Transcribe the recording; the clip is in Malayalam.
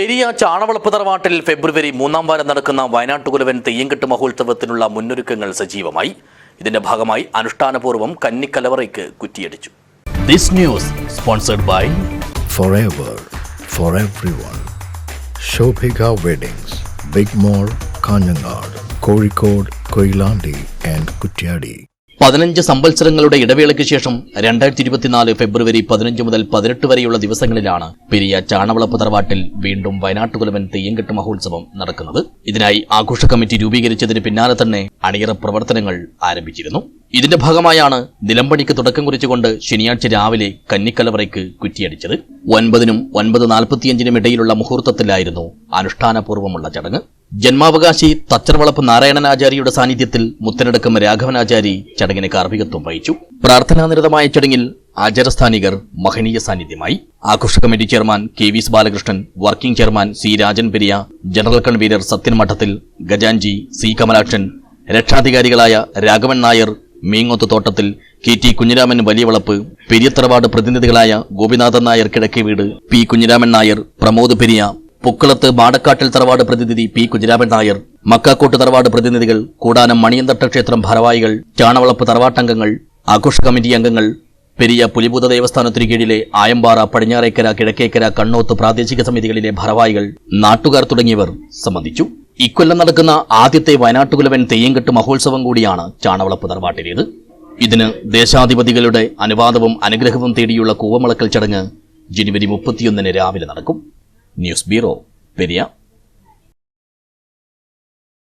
പെരിയ ചാണവളപ്പ് തറവാട്ടിൽ ഫെബ്രുവരി മൂന്നാം വാരം നടക്കുന്ന വയനാട്ടുകുലവൻ തെയ്യംകെട്ട് മഹോത്സവത്തിനുള്ള മുന്നൊരുക്കങ്ങൾ സജീവമായി ഇതിന്റെ ഭാഗമായി അനുഷ്ഠാനപൂർവം കന്നിക്കലവറയ്ക്ക് കുറ്റിയടിച്ചു this news sponsored by forever for everyone. Shobhika Weddings, Big Mall, Kanjangad, Kozhikode, Koilandi and Kutyadi. പതിനഞ്ച് സംവത്സരങ്ങളുടെ ഇടവേളയ്ക്ക് ശേഷം രണ്ടായിരത്തി ഇരുപത്തിനാല് ഫെബ്രുവരി പതിനഞ്ച് മുതൽ പതിനെട്ട് വരെയുള്ള ദിവസങ്ങളിലാണ് പെരിയ ചാണവള പുതർവാട്ടിൽ വീണ്ടും വയനാട്ടുകുലവൻ തെയ്യംകെട്ട് മഹോത്സവം നടക്കുന്നത്. ഇതിനായി ആഘോഷ കമ്മിറ്റി രൂപീകരിച്ചതിന് പിന്നാലെ തന്നെ അണിയറ പ്രവർത്തനങ്ങൾ ആരംഭിച്ചിരുന്നു. ഇതിന്റെ ഭാഗമായാണ് നിലമ്പണിക്ക് തുടക്കം കുറിച്ചുകൊണ്ട് ശനിയാഴ്ച രാവിലെ കന്നിക്കലവറയ്ക്ക് കുറ്റിയടിച്ചത്. ഒൻപതിനും ഒൻപത് നാൽപ്പത്തിയഞ്ചിനും ഇടയിലുള്ള മുഹൂർത്തത്തിലായിരുന്നു അനുഷ്ഠാനപൂർവമുള്ള ചടങ്ങ്. ജന്മാവകാശി തച്ചർവളപ്പ് നാരായണനാചാരിയുടെ സാന്നിധ്യത്തിൽ മുത്തനടക്കം രാഘവനാചാരി ചടങ്ങിന് കാർമ്മികത്വം വഹിച്ചു. പ്രാർത്ഥനാനിരതമായ ചടങ്ങിൽ ആചാരസ്ഥാനികർ മഹനീയ സാന്നിധ്യമായി. ആഘോഷ committee chairman K V Balakrishnan working chairman C Rajan Periya general convener Sathyan Madathil ഗജാൻജി C Kamalakshan രക്ഷാധികാരികളായ രാഘവൻ നായർ മീങ്ങോത്ത് തോട്ടത്തിൽ കെ ടി കുഞ്ഞിരാമൻ വലിയ വലിയവളപ്പ് പെരിയത്തറവാട് പ്രതിനിധികളായ ഗോപിനാഥൻ നായർ കിഴക്കേ വീട് പി കുഞ്ഞിരാമൻ നായർ പ്രമോദ് പെരിയ പുക്കളത്ത് മാടക്കാട്ടിൽ തറവാട് പ്രതിനിധി പി. കുഞ്ഞിരാമൻ നായർ മക്കാക്കോട്ട് തറവാട് പ്രതിനിധികൾ കൂടാനം മണിയന്തട്ട ക്ഷേത്രം ഭാരവാഹികൾ ചാണവളപ്പ് തറവാട്ടംഗങ്ങൾ ആഘോഷ കമ്മിറ്റി അംഗങ്ങൾ പെരിയ പുലിഭൂത ദേവസ്ഥാനത്തിനു കീഴിലെ ആയമ്പാറ പടിഞ്ഞാറേക്കര കിഴക്കേക്കര കണ്ണോത്ത് പ്രാദേശിക സമിതികളിലെ ഭാരവാഹികൾ നാട്ടുകാർ തുടങ്ങിയവർ സംബന്ധിച്ചു. ഇക്കൊല്ലം നടക്കുന്ന ആദ്യത്തെ വയനാട്ടുകുലവൻ തെയ്യംകെട്ട് മഹോത്സവം കൂടിയാണ് ചാണവളപ്പ് തറവാട്ടിലേത്. ഇതിന് ദേശാധിപതികളുടെ അനുവാദവും അനുഗ്രഹവും തേടിയുള്ള കൂവമളക്കൽ ചടങ്ങ് ജനുവരി മുപ്പത്തിയൊന്നിന് രാവിലെ നടക്കും. News bureau Periya